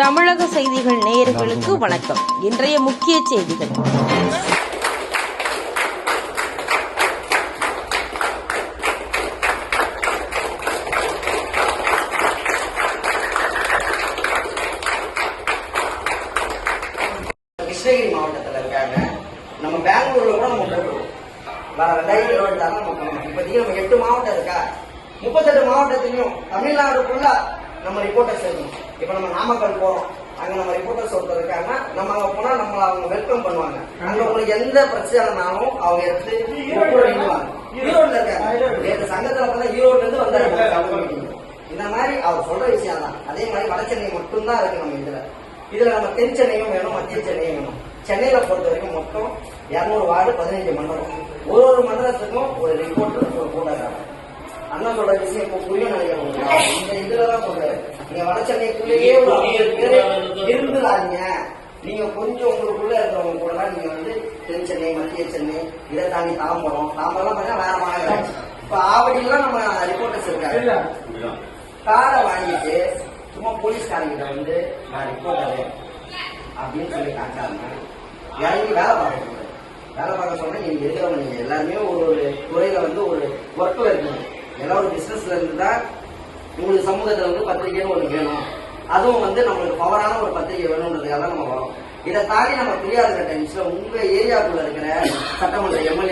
தமிழக செய்திகள் நேயர்களுக்கு வணக்கம். இன்றைய முக்கிய செய்திகள். கிருஷ்ணகிரி மாவட்டத்தில் இருக்காங்க. நம்ம பெங்களூர்ல கூட நம்ம போட்டுருவோம் வர ரெண்டாயிரத்தி இருபத்தி ஆறு நம்ம இப்போதைக்கு நம்ம எட்டு மாவட்டம் இருக்கா? முப்பத்தெட்டு மாவட்டத்திலையும் தமிழ்நாடு ஃபுல்லா நம்ம ரிப்போர்ட்டர்ஸ் இருக்கணும் இப்போ நம்ம நாமக்கல் போறோம். அங்க நம்ம ரிப்போர்ட்டர்ஸ் ஒருத்தர் இருக்காங்க. நம்ம அங்க போனா நம்மள அவங்க வெல்கம் பண்ணுவாங்க. அங்க உங்களுக்கு எந்த பிரச்சனைனாலும் அவங்க எடுத்து ஈரோட்ல இருக்காங்க. நேற்று சங்கத்துல பார்த்தா ஈரோட்ல இருந்து வந்தாங்க. இந்த மாதிரி அவர் சொல்ற விஷயம் தான். அதே மாதிரி வட சென்னை மட்டும்தான் இருக்கு நம்ம இதுல. இதுல நம்ம தென் சென்னையும் வேணும் மத்திய சென்னையும் வேணும். சென்னையில பொறுத்த வரைக்கும் மொத்தம் இருநூறு வார்டு பதினஞ்சு மண்டலம் ஒரு ஒரு மண்டலத்துக்கும் ஒரு ரிப்போர்ட்டர் ஒரு கூட்டாளர் அண்ணா சொல்ற விஷயம் இப்போ புரியும் நினைக்கிறேன். இந்த இதுலதான் சொல்றாரு நீங்க வட சென்னைக்குள்ளேயே ஒரு ஐம்பது பேரு இருந்துடாதீங்க நீங்க கொஞ்சம் உங்களுக்குள்ள இருக்கிறவங்க கூட நீங்க வந்து தென் சென்னை மத்திய சென்னை இதை தாண்டி தாம்பரம் தாம்பரம் பார்த்தா வேற மாநகராட்சி இப்ப ஆவடியெல்லாம் நம்ம ரிப்போர்ட்டர்ஸ் இருக்காங்க. காரை வாங்கிட்டு சும்மா போலீஸ்காரங்கிட்ட வந்து நான் ரிப்போர்ட்டரு அப்படின்னு சொல்லி காட்டாம இறங்கி வேலை பார்க்க வேலை பார்க்க சொன்னா நீங்க இருக்கிறவங்க நீங்க எல்லாருமே ஒரு ஒரு துறையில வந்து ஒரு ஒர்க்ல இருக்கீங்க. எல்லாம் ஒரு பிசினஸ்ல இருந்து தான் உங்களுக்கு சமூகத்தில் வந்து பத்திரிகைன்னு ஒன்று வேணும். அதுவும் வந்து நம்மளுக்கு பவரான ஒரு பத்திரிகை வேணுன்றதுக்காக நம்ம வரோம். இதை தாண்டி நம்ம புரியாத இருக்கிற டைம்ஸில் உங்கள் ஏரியாக்குள்ள இருக்கிற சட்டமன்ற எம்எல்ஏ